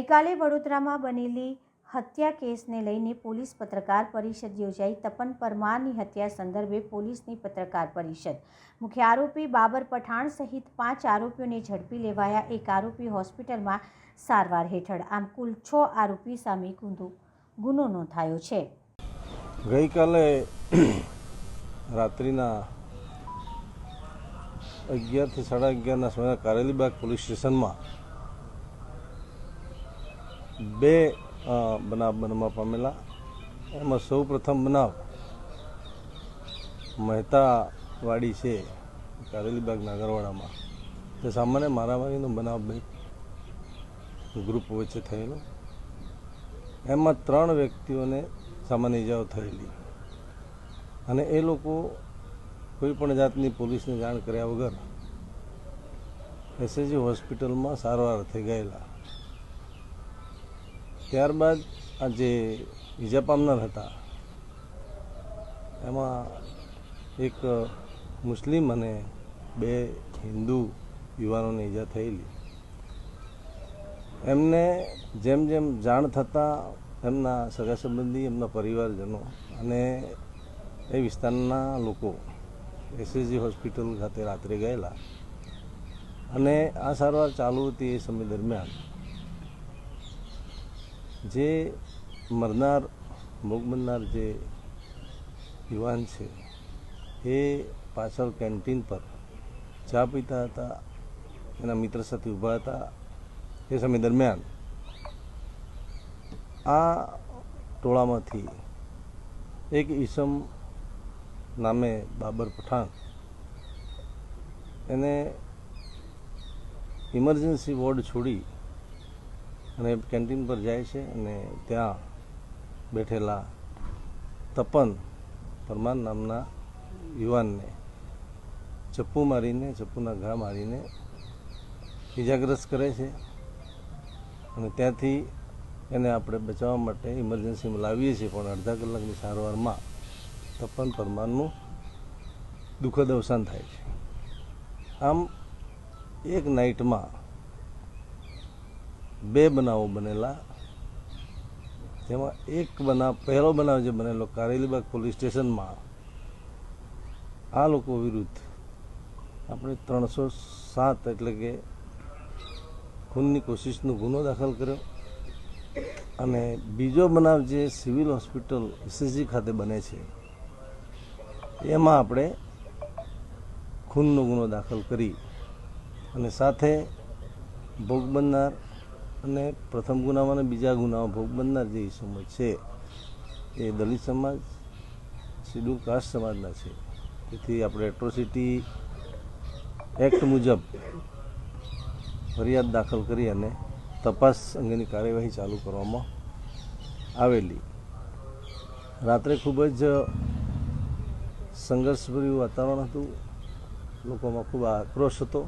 ગઈકાલે વડોદરામાં બનેલી હત્યા કેસને લઈને પોલીસ પત્રકાર પરિષદ યોજાઈ. તપન પરમારની હત્યા સંદર્ભે પોલીસની પત્રકાર પરિષદ. મુખ્ય આરોપી બાબર પઠાણ સહિત પાંચ આરોપીઓને ઝડપી લેવાયા. એક આરોપી હોસ્પિટલમાં સારવાર હેઠળ. આમ કુલ છ આરોપી સામે ગુનો ગુનો નોંધાયો છે. ગઈકાલે રાત્રિના અગિયારથી સાડા અગિયારના સમયે કારેલીબાગ પોલીસ સ્ટેશનમાં બે બનાવ બનવા પામેલા. એમાં સૌ પ્રથમ બનાવ મહેતાવાડી છે, કારેલીબાગ નાગરવાડામાં. તે સામાન્ય મારામારીનો બનાવ બે ગ્રુપ વચ્ચે થયેલો. એમાં ત્રણ વ્યક્તિઓને સામાન્ય ઇજાઓ થયેલી. અને એ લોકો કોઈ પણ જાતની પોલીસને જાણ કર્યા વગર એસએજી હોસ્પિટલમાં સારવાર થઈ ગયેલા. ત્યારબાદ આ જે ઈજા પામનાર હતા, એમાં એક મુસ્લિમ અને બે હિન્દુ યુવાનોને ઈજા થયેલી. એમને જેમ જેમ જાણ થતાં એમના સગા સંબંધી, એમના પરિવારજનો અને એ વિસ્તારના લોકો એસએસજી હોસ્પિટલ ખાતે રાત્રે ગયેલા. અને આ સારવાર ચાલુ હતી એ સમય દરમિયાન. જે મરનાર ભોગ બનનાર જે યુવાન છે, એ પાછળ કેન્ટીન પર ચા પીતા હતા, એના મિત્ર સાથે ઊભા હતા, એ સમય દરમિયાન આ ટોળામાંથી એક ઈસમ નામે બાબર પઠાણ, એને ઇમરજન્સી વોર્ડ છોડી અને કેન્ટીન પર જાય છે અને ત્યાં બેઠેલા તપન પરમાર નામના યુવાનને ચપ્પુ મારીને, ચપ્પુના ઘા મારીને ઇજાગ્રસ્ત કરે છે. અને ત્યાંથી એને આપણે બચાવવા માટે ઇમરજન્સીમાં લાવીએ છીએ પણ અડધા કલાકની સારવારમાં તપન પરમારનું દુઃખદ અવસાન થાય છે. આમ એક નાઇટમાં બે બનાવો બનેલા. જેમાં એક બનાવ, પહેલો બનાવ જે બનેલો કારેલીબાગ પોલીસ સ્ટેશનમાં, આ લોકો વિરુદ્ધ આપણે ત્રણસો સાત એટલે કે ખૂનની કોશિશનો ગુનો દાખલ કર્યો. અને બીજો બનાવ જે સિવિલ હોસ્પિટલ એસએસજી ખાતે બને છે, એમાં આપણે ખૂનનો ગુનો દાખલ કરી. અને સાથે ભોગ બનનાર અને પ્રથમ ગુનામાં અને બીજા ગુનામાં ભોગ બનનાર જે ઇસમો છે, એ દલિત સમાજ શિડ્યુલ કાસ્ટ સમાજના છે. તેથી આપણે એટ્રોસિટી એક્ટ મુજબ ફરિયાદ દાખલ કરી અને તપાસ અંગેની કાર્યવાહી ચાલુ કરવામાં આવેલી. રાત્રે ખૂબ જ સંઘર્ષભર્યું વાતાવરણ હતું. લોકોમાં ખૂબ આક્રોશ હતો.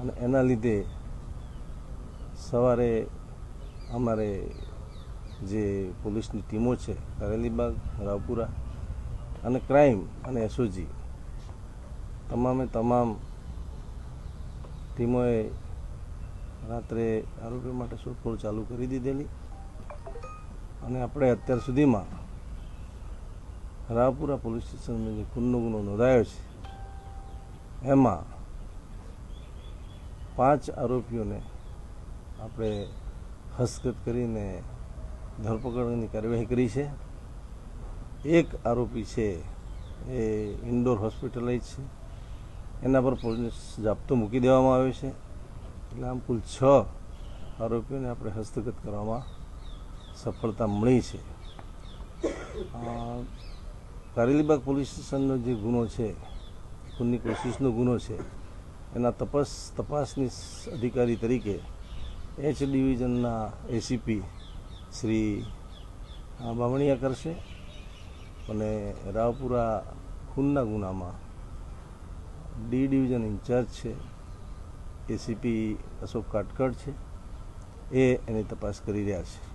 અને એના લીધે સવારે અમારે જે પોલીસની ટીમો છે કરેલીબાગ રાવપુરા અને ક્રાઇમ અને એસઓજી, તમામે તમામ ટીમોએ રાત્રે આરોપી માટે શોધખોળ ચાલુ કરી દીધેલી અને આપણે અત્યાર સુધીમાં રાવપુરા પોલીસ સ્ટેશનમાં જે ખૂનનો ગુનો નોંધાયો છે, એમાં પાંચ આરોપીઓને આપણે હસ્તગત કરીને ધરપકડની કાર્યવાહી કરી છે. એક આરોપી છે, એ ઇન્ડોર હોસ્પિટલાઇઝ છે. એના પર પોલીસ જાપ્તો મૂકી દેવામાં આવ્યો છે. એટલે આમ કુલ છ આરોપીઓને આપણે હસ્તગત કરવામાં સફળતા મળી છે. કારેલીબાગ પોલીસ સ્ટેશનનો જે ગુનો છે ખૂનની કોશિશનો ગુનો છે. એના તપાસ, તપાસની અધિકારી તરીકે એચ ડિવિઝનના એસીપી શ્રી બામણીયા કરશે. અને રાવપુરા ખૂનના ગુનામાં ડી ડિવિઝન ઇન્ચાર્જ છે. એસીપી અશોક કાટકડ છે. એ એની તપાસ કરી રહ્યા છે.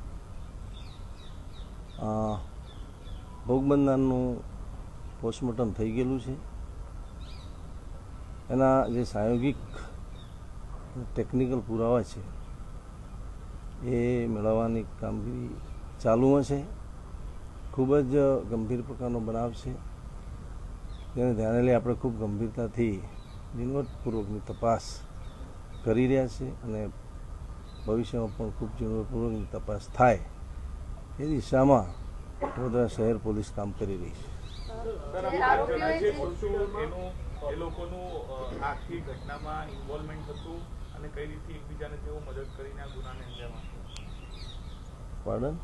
ભોગબંધાનનું પોસ્ટમોર્ટમ થઈ ગયેલું છે. એના જે સાયોગિક, ટેકનિકલ પુરાવા છે એ મેળવવાની કામગીરી ચાલુમાં છે ખૂબ જ ગંભીર પ્રકારનો બનાવ છે. તેને ધ્યાને લઈ આપણે ખૂબ ગંભીરતાથી ઝીણવટપૂર્વકની તપાસ કરી રહ્યા છે અને ભવિષ્યમાં પણ ખૂબ ઝીણવટપૂર્વકની તપાસ થાય એ દિશામાં વડોદરા શહેર પોલીસ કામ કરી રહી છે. એ લોકોનું આખી ઘટનામાં ઇન્વોલ્વમેન્ટ હતું. અને કઈ રીતે એકબીજાને તેઓ મદદ કરીને આ ગુનાને અંજામ આપ્યો પાર્ડન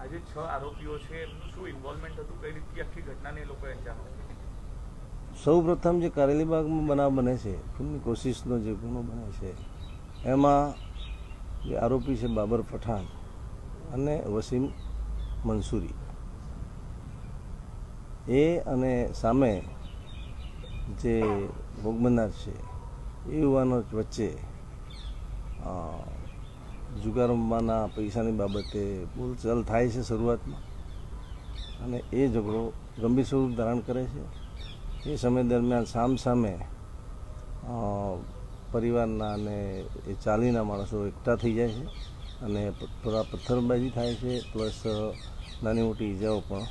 આજે છ આરોપીઓ છે એમનું શું ઇન્વોલ્વમેન્ટ હતું કઈ રીતે આખી ઘટનાને એ લોકોએ અંજામ આપ્યો? સૌ પ્રથમ જે કારેલીબાગમાં બનાવ બને છે ખૂનની કોશિશનો જે ગુનો બને છે એમાં જે આરોપી છે બાબર પઠાણ અને વસીમ મંસૂરી. એ અને સામે જે ભોગ બનનાર છે એ યુવાનો વચ્ચે જુગાર રમવાના પૈસાની બાબતે બોલચાલ થાય છે શરૂઆતમાં. અને એ ઝઘડો ગંભીર સ્વરૂપ ધારણ કરે છે. એ સમય દરમિયાન સામ સામે પરિવારના અને એ ચાલીના માણસો એકઠા થઈ જાય છે. અને થોડા પથ્થરબાજી થાય છે, પ્લસ નાની મોટી ઈજાઓ પણ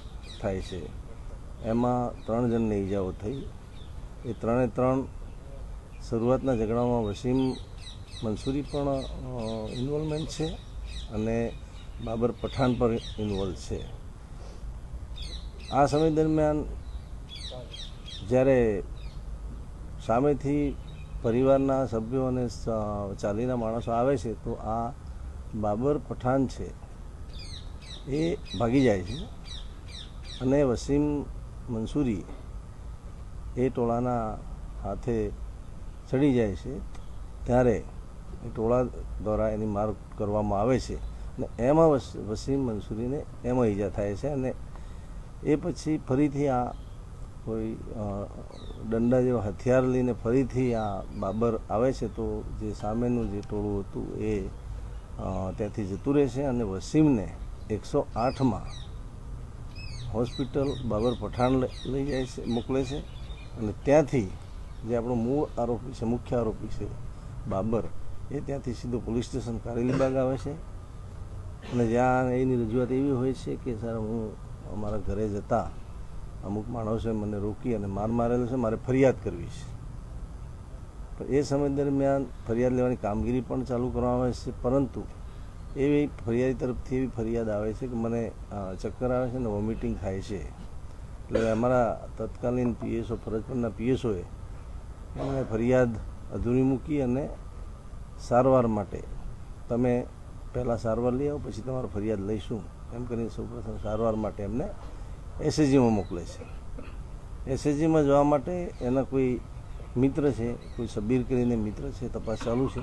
થાય છે. એમાં ત્રણ જણને ઈજાઓ થઈ. એ ત્રણે ત્રણ શરૂઆતના ઝઘડામાં વસીમ મંસૂરી પણ ઇન્વોલ્વમેન્ટ છે અને બાબર પઠાણ પણ ઇન્વોલ્વ છે. આ સમય દરમિયાન જ્યારે સામેથી પરિવારના સભ્યો અને ચાલીના માણસો આવે છે, તો આ બાબર પઠાણ છે, એ ભાગી જાય છે. અને વસીમ મંસૂરી એ ટોળાના હાથે ચડી જાય છે. ત્યારે એ ટોળા દ્વારા એની માર કરવામાં આવે છે. અને એમાં વસ- વસીમ મંસૂરીને એમાં ઈજા થાય છે અને એ પછી ફરીથી આ કોઈ દંડા જેવા હથિયાર લઈને ફરીથી આ બાબર આવે છે તો જે સામેનું જે ટોળું હતું એ ત્યાંથી જતું રહે છે અને વસીમને એકસો આઠમાં હોસ્પિટલ બાબર પઠાણ લઈ જાય છે, મોકલે છે. અને ત્યાંથી જે આપણો મૂળ આરોપી છે, મુખ્ય આરોપી છે બાબર એ ત્યાંથી સીધો પોલીસ સ્ટેશન કારેલીબાગ આવે છે. અને જ્યાં એની રજૂઆત એવી હોય છે કે, સર, હું અમારા ઘરે જતા અમુક માણસે મને રોકી અને માર મારેલો છે, મારે ફરિયાદ કરવી છે. તો એ સમય દરમિયાન ફરિયાદ લેવાની કામગીરી પણ ચાલુ કરવામાં આવે છે, પરંતુ એવી ફરિયાદી તરફથી એવી ફરિયાદ આવે છે કે મને ચક્કર આવે છે અને વોમિટિંગ થાય છે. એટલે અમારા તત્કાલીન પીએસઓ ફરજ પરના પીએસઓએ મને ફરિયાદ અધૂરી મૂકી અને સારવાર માટે તમે પહેલાં સારવાર લઈ આવો, પછી તમારો ફરિયાદ લઈશું. એમ કરીને સૌપ્રથમ સારવાર માટે એમને એસએચજીમાં મોકલે છે. એસએચજીમાં જવા માટે એના કોઈ મિત્ર છે, કોઈ સબીર કરીને મિત્ર છે, તપાસ ચાલુ છે.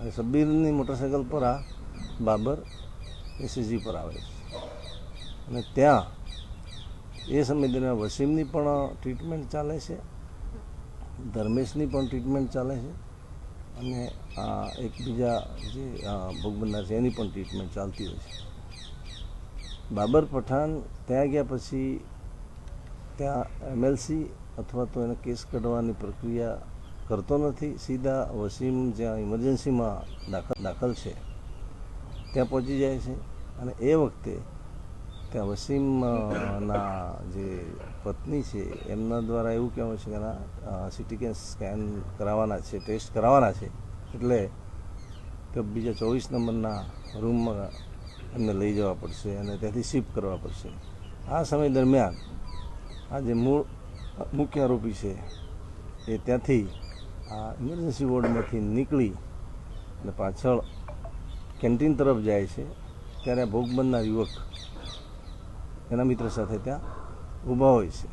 અને સબીરની મોટરસાઇકલ પર આ બાબર એસએજી પર આવે છે. અને ત્યાં એ સમય દરમિયાન વસીમની પણ ટ્રીટમેન્ટ ચાલે છે, ધર્મેશની પણ ટ્રીટમેન્ટ ચાલે છે. અને આ એક બીજા જે ભોગ છે, એની પણ ટ્રીટમેન્ટ ચાલતી હોય છે. બાબર પઠાણ ત્યાં ગયા પછી ત્યાં એમએલસી અથવા તો એને કેસ કાઢવાની પ્રક્રિયા કરતો નથી. સીધા વસીમ જ્યાં ઇમરજન્સીમાં દાખલ દાખલ છે, ત્યાં પહોંચી જાય છે. અને એ વખતે ત્યાં વસીમના જે પત્ની છે, એમના દ્વારા એવું કહેવાય છે કે એના સિટી કેન સ્કેન કરાવવાના છે, ટેસ્ટ કરાવવાના છે. એટલે કે બીજા ચોવીસ નંબરના રૂમમાં એમને લઈ જવા પડશે અને ત્યાંથી શિફ્ટ કરવા પડશે. આ સમય દરમિયાન આ જે મૂળ, મુખ્ય આરોપી છે, એ ત્યાંથી આ ઇમરજન્સી વોર્ડમાંથી નીકળી અને પાછળ કેન્ટીન તરફ જાય છે. ત્યારે આ ભોગ બનનાર યુવક એના મિત્ર સાથે ત્યાં ઊભા હોય છે.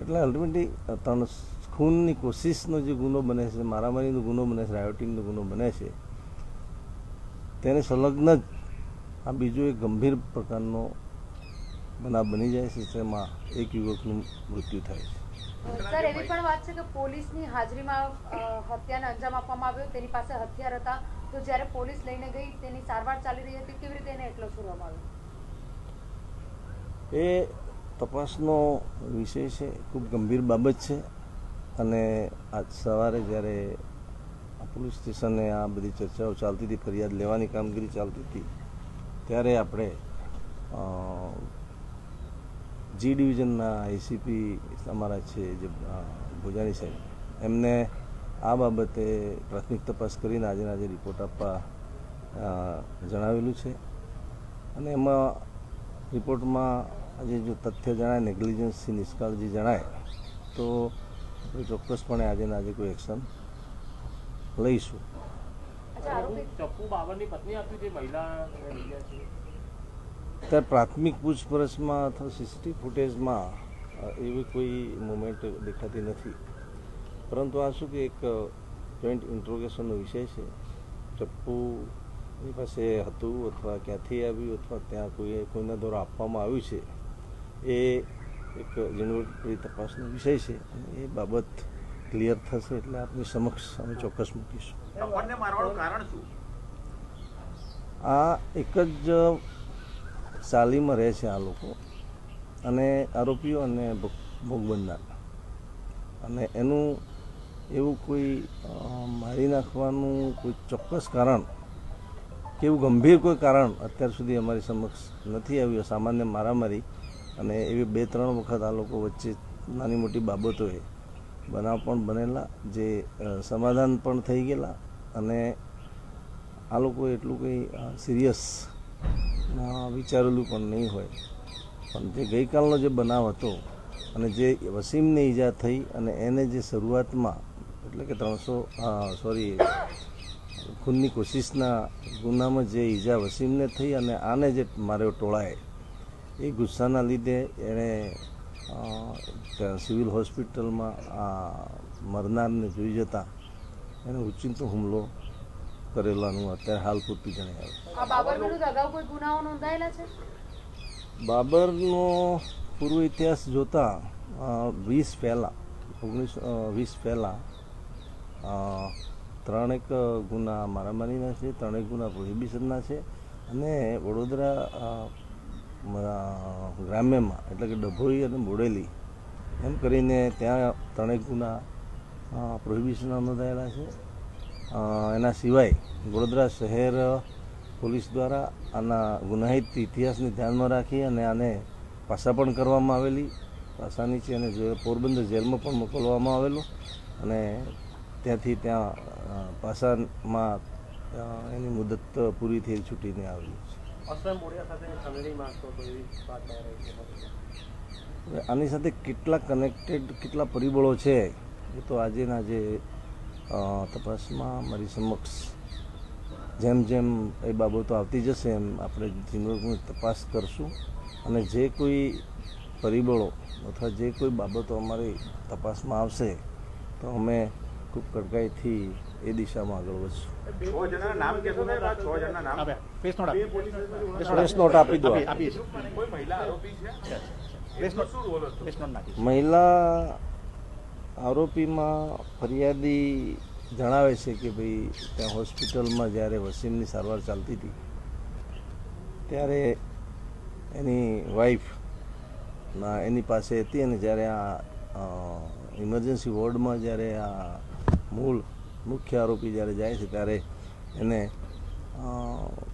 એટલે અલ્ટિમેટલી ત્રણ ખૂનની કોશિશનો જે ગુનો બને છે, મારામારીનો ગુનો બને છે રાયોટિંગનો ગુનો બને છે, તેને સંલગ્ન જ આ બીજો એક ગંભીર પ્રકારનો બનાવ બની જાય છે તેમાં એક યુવકનું મૃત્યુ થાય છે. સર, એવી પણ વાત છે કે પોલીસની હાજરીમાં હત્યાને અંજામ આપવામાં આવ્યો, તેની પાસે હથિયાર હતા. તો જ્યારે પોલીસ લઈને ગઈ, તેની સારવાર ચાલી રહી હતી, કેવી રીતે એને એટલો છોડવામાં આવ્યો? એ તપાસનો વિષય છે, ખૂબ ગંભીર બાબત છે. અને આજ સવારે જ્યારે પોલીસ સ્ટેશને આ બધી ચર્ચાઓ ચાલતી હતી, ફરિયાદ લેવાની કામગીરી ચાલતી હતી, ત્યારે આપણે જી ડિવિઝનના આઈસીપી અમારા છે જે ભોજાની સાહેબ, એમને આ બાબતે પ્રાથમિક તપાસ કરીને આજે આજે રિપોર્ટ આપવા જણાવેલું છે. અને એમાં રિપોર્ટમાં આજે જો તથ્ય જણાય નેગ્લિજન્સથી નિષ્કાળજી જણાય તો આપણે ચોક્કસપણે આજે ને આજે કોઈ એક્શન લઈશું. ત્યારે પ્રાથમિક પૂછપરછમાં અથવા સીસીટીવી ફૂટેજમાં એવી કોઈ મુમેન્ટ દેખાતી નથી. પરંતુ આ શું કે એક જોઈન્ટ ઇન્ટ્રોગેશનનો વિષય છે. ચપ્પુ એની પાસે હતું અથવા ક્યાંથી આવ્યું અથવા ત્યાં કોઈ કોઈના દ્વારા આપવામાં આવ્યું છે. એ એક ઝીણવટભરી તપાસનો વિષય છે અને એ બાબત ક્લિયર થશે એટલે આપની સમક્ષ અમે ચોક્કસ મૂકીશું. આ એક જ ચાલીમાં રહે છે આ લોકો અને આરોપીઓ અને ભોગ- ભોગ બનનાર અને એનું એવું કોઈ મારી નાખવાનું કોઈ ચોક્કસ કારણ કે એવું ગંભીર કોઈ કારણ અત્યાર સુધી અમારી સમક્ષ નથી આવ્યું. સામાન્ય મારામારી અને એવી બે ત્રણ વખત આ લોકો વચ્ચે નાની મોટી બાબતોએ બનાવ પણ બનેલા, જે સમાધાન પણ થઈ ગયેલા અને આ લોકો એટલું કંઈ સિરિયસ વિચારેલું પણ નહીં હોય. પણ જે ગઈકાલનો જે બનાવ હતો અને જે વસીમને ઈજા થઈ અને એને જે શરૂઆતમાં, એટલે કે ત્રણસો સોરી, ખૂનની કોશિશના ગુનામાં જે ઈજા વસીમને થઈ અને આને જે માર્યો ટોળાએ એ ગુસ્સાના લીધે એણે સિવિલ હોસ્પિટલમાં મરનારને જોઈ જતા એને ઉચિંતો હુમલો કરેલાનું અત્યારે હાલ પૂરતું જણાય છે. બાબરનો પૂર્વ ઇતિહાસ જોતા વીસ પહેલાં ઓગણીસો વીસ પહેલાં ત્રણેક ગુના મારામારીના છે ત્રણેક ગુના પ્રોહિબિશનના છે અને વડોદરા ગ્રામ્યમાં, એટલે કે ડભોઈ અને બોડેલી, એમ કરીને ત્યાં ત્રણેક ગુના પ્રોહિબિશનના નોંધાયેલા છે. એના સિવાય વડોદરા શહેર પોલીસ દ્વારા આના ગુનાહિત ઇતિહાસને ધ્યાનમાં રાખી અને આને પાસા પણ કરવામાં આવેલી પાસાની છે અને પોરબંદર જેલમાં પણ મોકલવામાં આવેલું અને ત્યાંથી ત્યાં પાસામાં એની મુદત પૂરી થઈ છૂટીને આવેલી છે. આની સાથે કેટલા કનેક્ટેડ કેટલા પરિબળો છે, એ તો આજેના જે તપાસમાં મારી સમક્ષ જેમ જેમ એ બાબતો આવતી જશે એમ આપણે જીવનની તપાસ કરશું. અને જે કોઈ પરિબળો અથવા જે કોઈ બાબતો અમારી તપાસમાં આવશે, તો અમે ખૂબ કડકાઈથી એ દિશામાં આગળ વધશું. આપી દો. મહિલા આરોપીમાં ફરિયાદી જણાવે છે કે ભાઈ ત્યાં હોસ્પિટલમાં જ્યારે વસીમની સારવાર ચાલતી હતી ત્યારે એની વાઈફ ના એની પાસે હતી અને જ્યારે આ ઇમરજન્સી વોર્ડમાં જ્યારે આ મૂળ મુખ્ય આરોપી જ્યારે જાય છે ત્યારે એને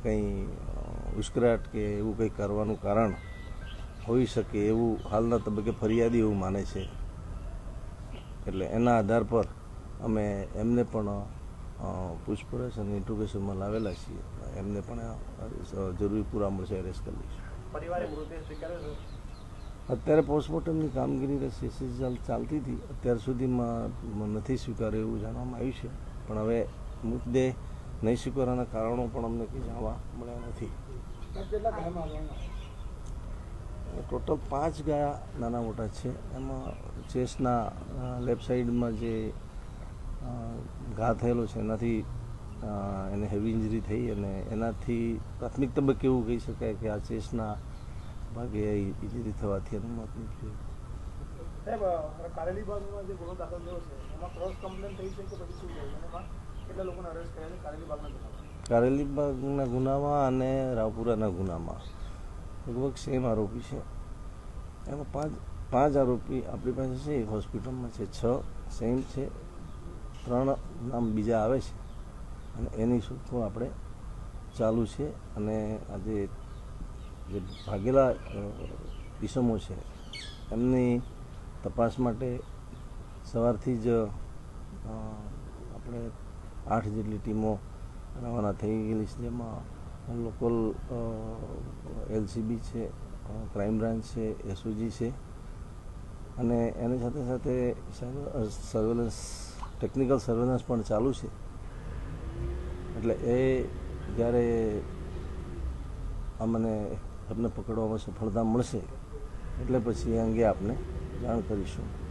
કંઈ ઉશ્કરાટ કે એવું કંઈ કરવાનું કારણ હોઈ શકે એવું હાલના તબક્કે ફરિયાદી એવું માને છે. એટલે એના આધાર પર અમે એમને પણ પૂછપરછ અને ઇન્ટ્રોગેશનમાં લાવેલા છીએ. એમને પણ જરૂરી પૂરા મળશે એરેસ્ટ કરી લઈશું. અત્યારે પોસ્ટમોર્ટમની કામગીરી સીસી ચાલ ચાલતી હતી. અત્યાર સુધીમાં નથી સ્વીકાર્યું એવું જાણવામાં આવ્યું છે. પણ હવે મૃતદેહ નહીં સ્વીકારવાના કારણો પણ અમને કંઈ જાણવા મળ્યા નથી. ટોટલ પાંચ ગાયા નાના મોટા છે. એમાં ચેસ્ટના લેફ્ટ સાઈડમાં જે ઘા થયેલો છે, એનાથી એને હેવી ઇન્જરી થઈ અને એનાથી પ્રાથમિક તબક્કે એવું કહી શકાય કે આ ભાગે ઇન્જરી થવાથી એનું મોત નીપજ્યું સાહેબ કારેલી બાગમાં જે ગુનો દાખલ થયો છે એમાં ક્રોસ કમ્પ્લેન થઈ છે કે પછી શું થયું? એમાં કેટલા લોકોને અરેસ્ટ કર્યા છે કારેલી બાગના ગુનામાં? કારેલીબાગના ગુનામાં અને રાવપુરાના ગુનામાં. લગભગ સેમ આરોપી છે. એમાં પાંચ પાંચ આરોપી આપણી પાસે છે. એક હોસ્પિટલમાં છે છ સેમ છે. ત્રણ નામ બીજા આવે છે. અને એની શોધખોળ આપણે ચાલુ છે. અને આજે જે ભાગેલા ઇસમો છે, એમની તપાસ માટે સવારથી જ આપણે આઠ જેટલી ટીમો રવાના થઈ ગયેલી છે. જેમાં લોકલ એલસીબી છે ક્રાઇમ બ્રાન્ચ છે, એસઓજી છે. અને એની સાથે સાથે સર્વેલન્સ, ટેકનિકલ સર્વેલન્સ પણ ચાલુ છે. એટલે એ જ્યારે અમને તમને પકડવામાં સફળતા મળશે. એટલે પછી એ અંગે આપને જાણ કરીશું.